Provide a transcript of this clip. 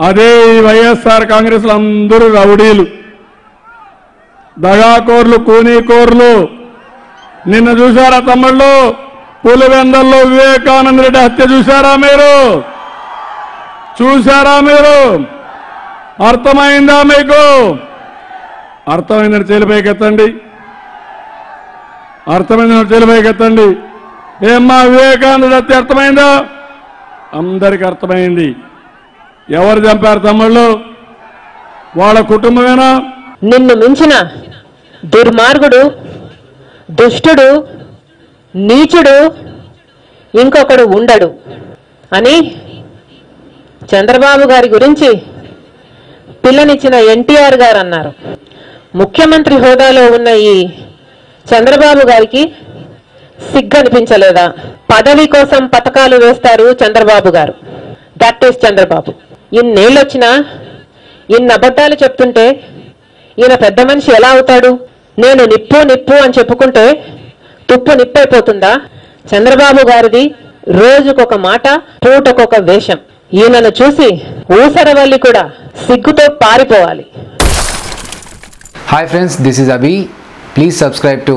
అదే ఈ వైఎస్ఆర్ కాంగ్రెస్లో అందరూ రౌడీలు. దగాకోర్లు కూనీకోర్లు. నిన్న చూశారా తమ్ముళ్ళు? పులివెందల్లో వివేకానంద రెడ్డి హత్య చూశారా మీరు? చూశారా మీరు? అర్థమైందా మీకు? అర్థమైందని చెలిపైకెత్తండి అర్థమైందని చెలిపైకెత్తండి ఏమ్మా వివేకానంద హత్య అర్థమైందా? అందరికి అర్థమైంది. ఎవరు చంపారు తమ్ముళ్ళు? వాళ్ళ కుటుంబమేనా? నిన్ను మించిన దుర్మార్గుడు దుష్టుడు నీచుడు ఇంకొకడు ఉండడు. అని చంద్రబాబు గారి గురించి పిల్లనిచ్చిన ఎన్టీఆర్ గారు అన్నారు. ముఖ్యమంత్రి హోదాలో ఉన్న ఈ చంద్రబాబు గారికి సిగ్గనిపించలేదా? పదవి కోసం పథకాలు వేస్తారు చంద్రబాబు గారు. That is Chandrababu. ఇన్నేళ్ళొచ్చినా ఇన్ని అబద్ధాలు చెప్తుంటే ఈయన పెద్ద మనిషి ఎలా అవుతాడు? నేను నిప్పు నిప్పు అని చెప్పుకుంటే తుప్పు నిప్పైపోతుందా? చంద్రబాబు గారిది రోజుకొక మాట పూటకొక వేషం. ఈయనను చూసి ఊసరవల్లి కూడా సిగ్గుతో పారిపోవాలి. Hi friends this is Abhi please subscribe to